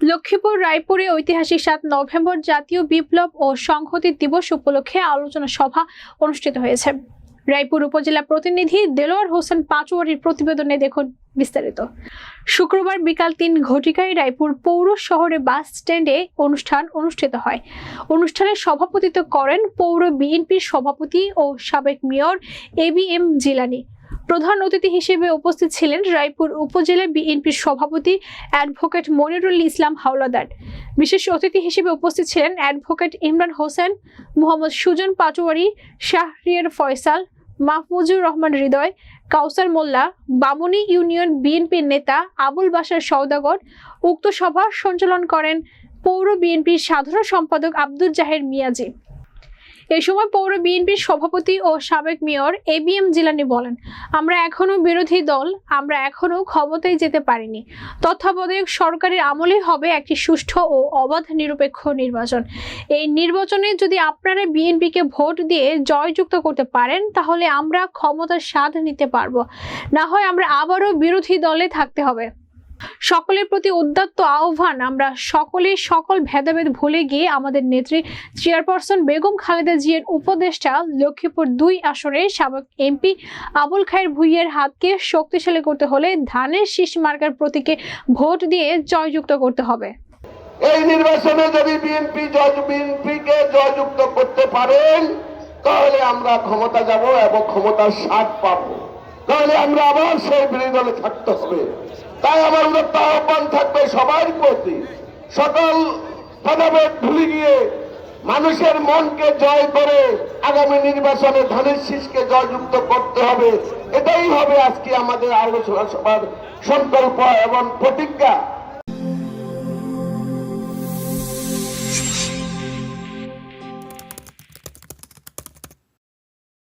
লক্ষ্মীপুর, রায়পুরে ঐতিহাসিক সাত নভেম্বর জাতীয় বিপ্লব ও সংহতি দিবস উপলক্ষে আলোচনা সভা অনুষ্ঠিত হয়েছে। রায়পুর উপজেলা প্রতিনিধি দেলোয়ার হোসেন পাচুয়ারির প্রতিবেদনে দেখুন। বিস্তারিত। শুক্রবার বিকাল তিন ঘটিকায় রায়পুর পৌর শহরে বাস স্ট্যান্ডে অনুষ্ঠান অনুষ্ঠিত হয়। অনুষ্ঠানে সভাপতিত্ব করেন পৌর বিএনপির সভাপতি ও সাবেক mayor A B M Jilani. প্রধান অতিথি হিসেবে উপস্থিত ছিলেন রায়পুর উপজেলা বিএনপির সভাপতি অ্যাডভোকেট মনিরুল ইসলাম হাওলাদার। বিশেষ অতিথি হিসেবে উপস্থিত ছিলেন অ্যাডভোকেট ইমরান হোসেন, মোহাম্মদ সুজন পাটোয়ারি, শাহরিয়ার ফয়সাল মাহফুজুর রহমান হৃদয়, কাউসার মোল্লা, বামুনি ইউনিয়ন বিএনপির নেতা আবুল বাসার সৌদাগর উক্ত সভা সঞ্চালন করেন পৌর বিএনপির সাধারণ সম্পাদক আব্দুল জাহের মিয়াজি। এই সময় পৌর বিএনপির সভাপতি ও সাবেক mayor A B M Jilani বলেন, আমরা এখনও বিরোধী দল, আমরা এখনও ক্ষমতায় যেতে পারিনি। তত্ত্বাবধায়ক সরকারের আমলেই হবে একটি সুষ্ঠু ও অবাধ নিরপেক্ষ নির্বাচন। এই নির্বাচনে যদি আপনারা বিএনপিকে ভোট দিয়ে জয়যুক্ত করতে পারেন, তাহলে আমরা ক্ষমতার স্বাদ নিতে পারব। না হয় আমরা আবারও বিরোধী দলে থাকতে হবে। সকলের প্রতি উদ্যত্ত আহ্বান, আমরা সকলে সকল ভেদাভেদ ভুলে গিয়ে আমাদের নেত্রী চেয়ারপারসন বেগম খালেদা জিয়ার উপদেষ্টা লক্ষ্মীপুর দুই আসনের সাবেক এমপি আবুল খায়ের ভুইয়ের হাতকে শক্তিশালী করতে হলে ধানের শীষ মার্কার প্রতীকে ভোট দিয়ে জয়যুক্ত করতে হবে। এই নির্বাচনে যদি বিএনপি জয় বিএনপিকে জয়যুক্ত করতে পারেন তাহলে আমরা ক্ষমতা যাব এবং ক্ষমতার স্বাদ পাব। তাহলে আমরা আবার সেই বিরোধী দলে থাকতে হবে। তাই আমার উদ্যত্ত আহ্বান থাকবে সবার প্রতি। সকল ভেদাভেদ ভুলে গিয়ে মানুষের মনকে জয় করে আগামী নির্বাচনে ধানের শীষকে জয়যুক্ত করতে হবে। এটাই হবে আজকে আমাদের আলোচনা সভার সংকল্প এবং প্রতিজ্ঞা।